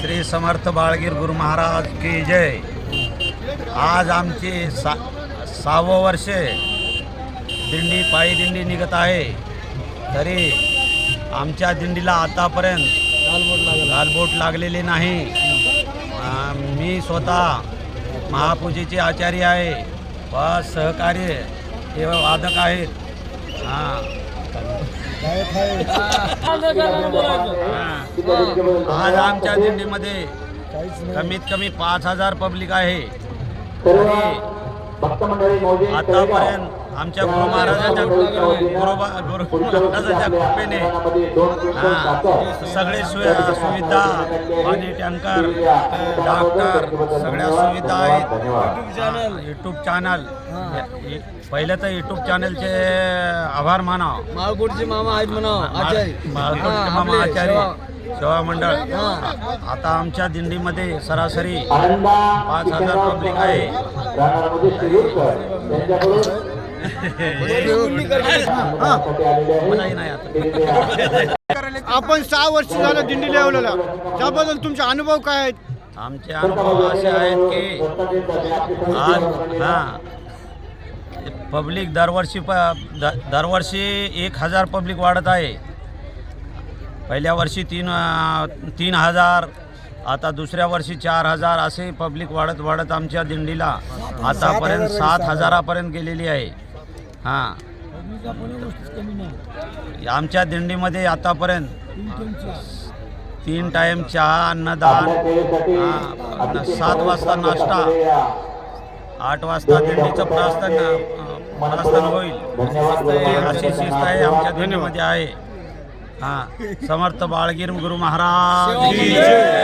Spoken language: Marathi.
श्री समर्थ बाळगीर गुरु महाराज की जय. आज आमची सा सहावं वर्ष दिंडी पायी दिंडी निघत आहे. तरी आमच्या दिंडीला आतापर्यंत गालबोट लागलेली नाही. मी स्वतः महापूजेचे आचार्य आहे. व सहकार्य हे वादक आहेत. हां. आज आमच्या दिंडीमध्ये कमीत कमी पाच हजार पब्लिक आहे. आतापर्यंत आमच्या गुरु महाराजाच्या गुरु गुरु महाराजाच्या कृपेने हा, सगळे सुवि सुविधा पाणी टँकर डॉक्टर सगळ्या सुविधा आहेत. यूट्यूब चॅनल पहिलं तर यूट्यूब चॅनलचे आभार मानाव. माळकोटचे मामा आहेत म्हणा मालकोटचे मामा आचार्य सेवा. मंडळ. आता आमच्या दिंडीमध्ये सरासरी पाच हजार पब्लिक आहे. मलाही नाही आता आपण सहा वर्ष झालं दिंडी लेवलेला. त्याबद्दल तुमचे अनुभव काय आहेत? आमचे अनुभव असे आहेत की आज हां. पब्लिक दरवर्षी प दरवर्षी एक हजार पब्लिक वाढत आहे. पहिल्या वर्षी तीन तीन हजार आता दुसऱ्या वर्षी चार हजार असे पब्लिक वाढत वाढत आमच्या दिंडीला. आतापर्यंत सात हजारापर्यंत गेलेली आहे. हां. आमच्या दिंडीमध्ये आतापर्यंत तीन टाइम चहा अन्नदान हा, सात वाजता नाश्ता. आठ वाजता दिंडीचं प्रस्थान प्रस्थान होईल. अशी शिस्त आहे आमच्या दिंडीमध्ये आहे. हा समर्थ बाळगीर गुरु महाराज. की जय.